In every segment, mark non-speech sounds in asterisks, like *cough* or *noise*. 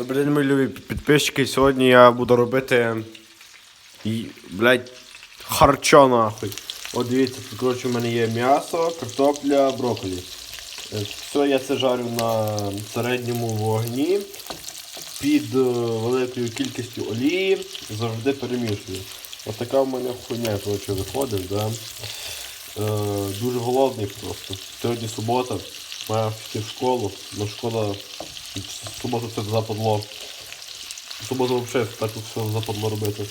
Добрий день, мої любі підписчики. Сьогодні я буду робити. Блядь, харчо нахуй. От дивіться, тут коротше в мене є м'ясо, картопля, брокколі. Е, Все я це жарю на середньому вогні під е, великою кількістю олії, завжди перемішую. От така в мене хуйня коротше, виходить, да? Е, дуже голодний просто. Сьогодні субота, маю йти в школу, але школа в суботу це западло. В суботу взагалі так все западло робити.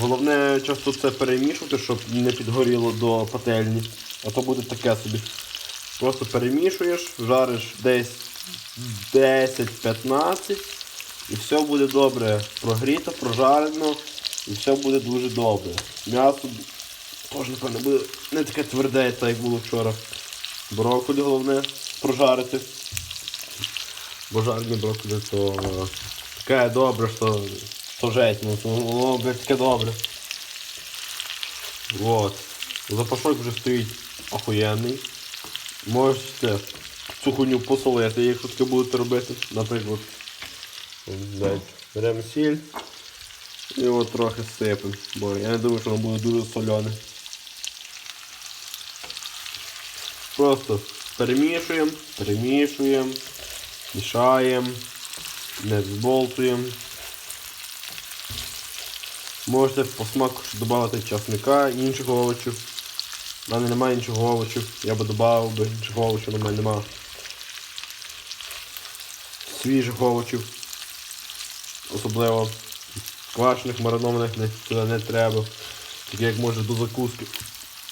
Головне часто це перемішувати, щоб не підгоріло до пательні. А то буде таке собі. Просто перемішуєш, жариш десь 10-15 і все буде добре. Прогріто, прожарено і все буде дуже добре. М'ясо теж, напевно, буде не таке тверде, так як було вчора. Брокколі головне прожарити. Бо жарні брокколі то таке добре, що, ну, то воно блядь, таке добре. Вот. Запашок вже стоїть охуєнний. Можете цю хуйню посолити, якщо таке будете робити. Наприклад, беремо сіль і от трохи сипемо. Бо я не думаю, що воно буде дуже соляне. Просто перемішуємо, перемішуємо, мішаємо, не зболтуємо. Можете по смаку додати часника і інших овочів. У мене немає інших овочів. Я би додав би інших овочів, в мене немає. Свіжих овочів. Особливо квашених, маринованих не, туди не треба. Таке як може до закуски.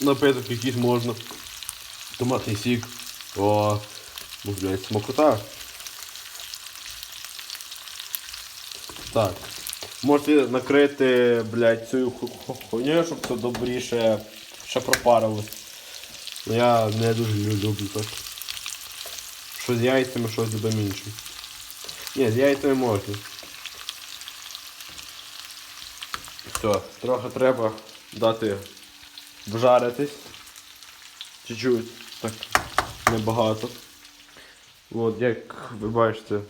Напиток якийсь можна. Томатний сік. О, блядь, смакота. Так. Можете накрити, блядь, цю ху- ху- хуйню, щоб це добріше ще пропарилось. Ну, Я не дуже люблю так. Що з яйцями, що з любим іншим. Ні, з яйцями можна. Все, трохи треба дати вжаритись. Чуть-чуть, так, небагато. От, як ви бачите,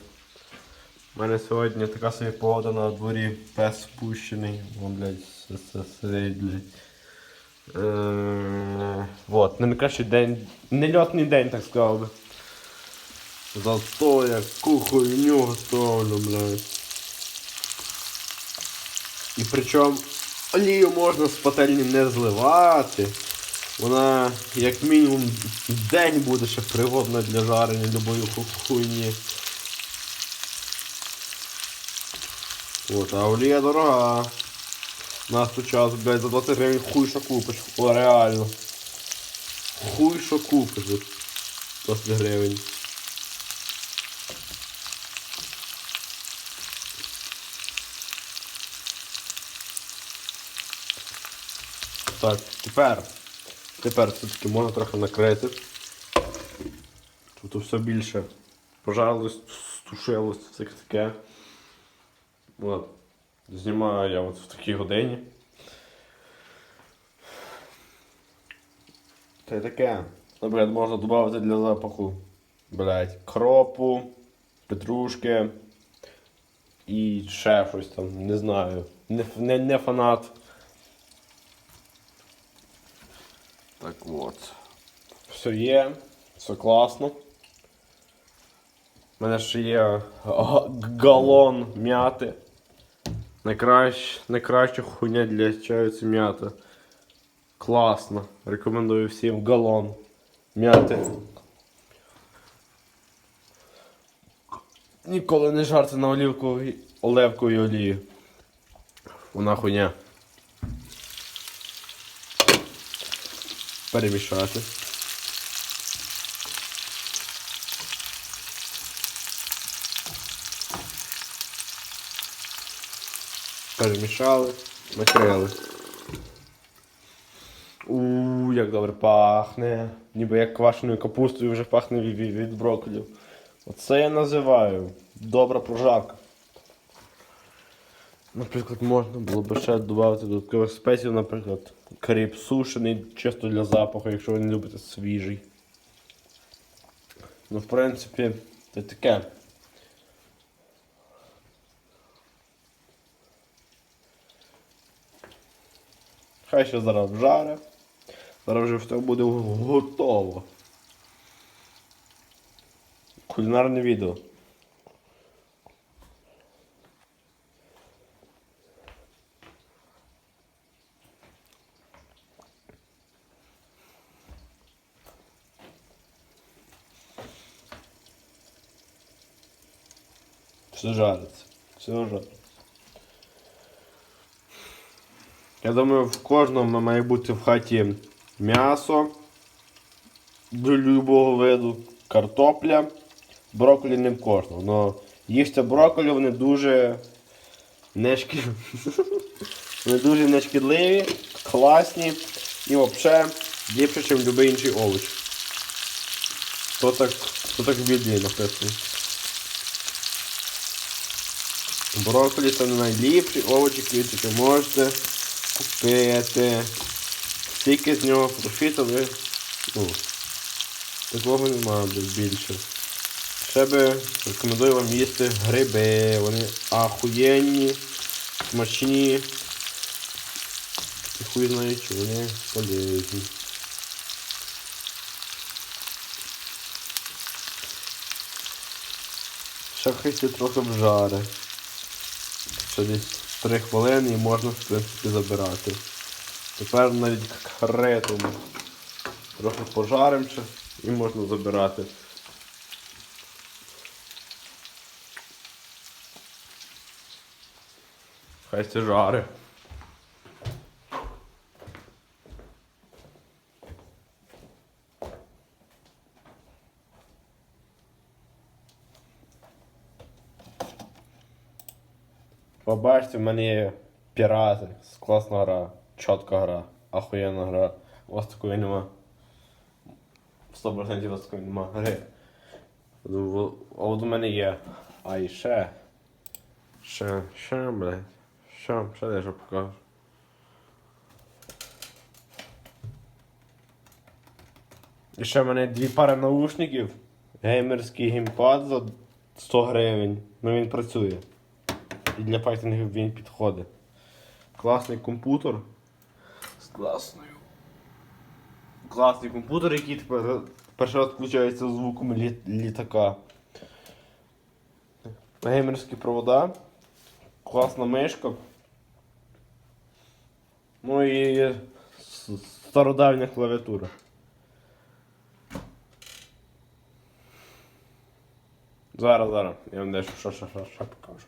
у мене сьогодні така собі погода на дворі, пес спущений. О, блядь, сидить, блядь. Е, вот, не найкращий день, не льотний день, так сказав би. Зато я кухоню готовлю, блядь. І причому олію можна з пательні не зливати. Вона як мінімум день буде ще пригодна для жарення любої ху- хуйні. От, а олія дорога. Нас тут час, блядь, за 20 гривень хуй що купиш. О, реально. Хуй що купиш за 20 гривень. Так, тепер. Тепер все-таки можна трохи накрити. Тут все більше пожарилось, стушилось, все таке. От. Знімаю я от в такій годині. Та й таке. Наприклад, можна додати для запаху блять, кропу, петрушки і ще щось там, не знаю. Не, не, не фанат. Так от. Все є, все класно. У мене ще є галон м'яти. Найкращ, найкраща хуйня для чаю це м'ята. Класно. Рекомендую всім галон м'яти. Ніколи не жарте на олівковій оливковій олії. Вона хуйня. Перемішати. Перемішали, накрили. У, як добре пахне. Ніби як квашеною капустою вже пахне від, від, від брокколі. Оце я називаю добра прожарка. Наприклад, можна було б ще додати додаткових спецій, наприклад, кріп сушений, чисто для запаху, якщо ви не любите свіжий. Ну, в принципі, це таке. Хай ще зараз вжаре. Зараз вже все буде готово. Кулінарне відео. Все жариться. Все жариться. Я думаю, в кожному має бути в хаті м'ясо до любого виду, картопля, брокколі не в кожного. Но їсти брокколі вони дуже не шкід... *laughs* вони дуже нешкідливі, класні і взагалі ліпше, ніж будь-який інший овоч. То так, то так в Біблії написано. Брокколі це найліпший овоч, який можете купити. Скільки з нього профіту ви. Ну, такого немає більше. Ще би рекомендую вам їсти гриби. Вони ахуєнні, смачні. І хуй знає, чи вони полезні. Ще хай трохи вжаре. Ще десь 3 хвилини і можна в принципі забирати. Тепер навіть каретом трохи пожаримося і можна забирати. Хай це жаре. Побачите, в мене є пірати. Класна гра, чітка гра, ахуєнна гра. У вас такої нема. 100% у вас такої нема гри. А от у мене є. А і ще. Ще, ще, блядь. Ще, ще дещо покажу. І ще в мене дві пари наушників. Геймерський геймпад за 100 гривень. Ну він працює. І для файтингів він підходить. Класний комп'ютер. З класною. Класний комп'ютер, який тепер перший раз включається звуком лі... літака. Геймерські провода. Класна мишка. Ну і стародавня клавіатура. Зараз, зараз. Я вам дещо що, що, що, що покажу.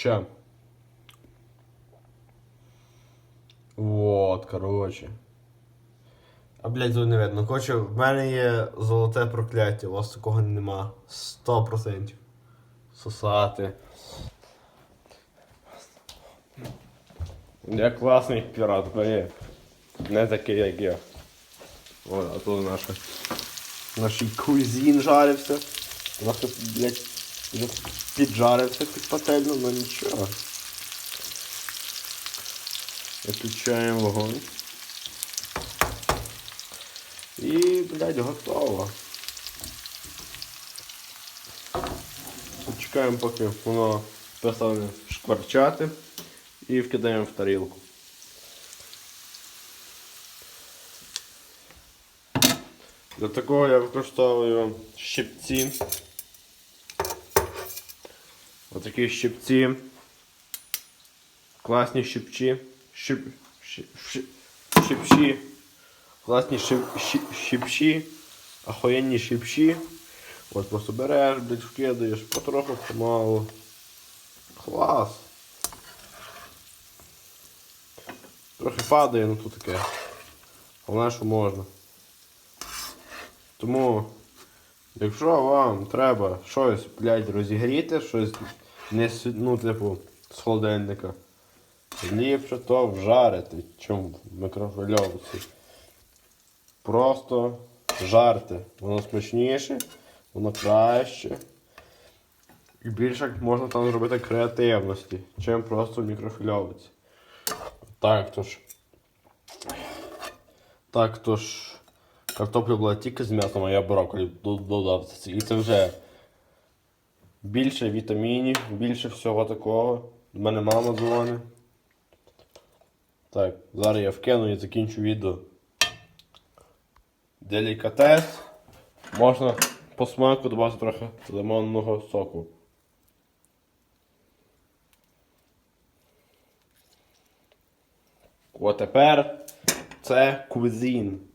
Ща. Вот, короче. А блядь, тут не видно. Короче, в мене є золоте прокляття, у вас такого нема. 100%. Сосати. Я класний пірат, є. Не такий, як я. О, а тут наша. Наш кузін жарився. Трохи, блядь, піджарився підпательно, але нічого. Виключаємо вогонь. І, блядь, готово. Чекаємо, поки воно перестане шкварчати і вкидаємо в тарілку. Для такого я використовую щипці. Отакі щипці. Класні щипчі. Щип, щип, щип, щипчі. Класні щип, щип, щипчі. Охуєнні щипчі. От просто береш, блядь, вкидаєш, потроху помалу. Клас. Трохи падає, ну тут таке. Головне, що можна. Тому, якщо вам треба щось, блядь, розігріти, щось не ну, типу, з холодильника, ліпше то вжарити, чим в мікрохвильовці. Просто жарте. Воно смачніше, воно краще. І більше можна там зробити креативності, чим просто в мікрохвильовці. Так, то ж. Так, то ж. Картопля була тільки з м'ясом, а я брокколі додав. І це вже більше вітамінів, більше всього такого. До мене мама дзвонить. Так, зараз я вкину і закінчу відео. Делікатес. Можна по смаку додати трохи лимонного соку. От тепер це кузін.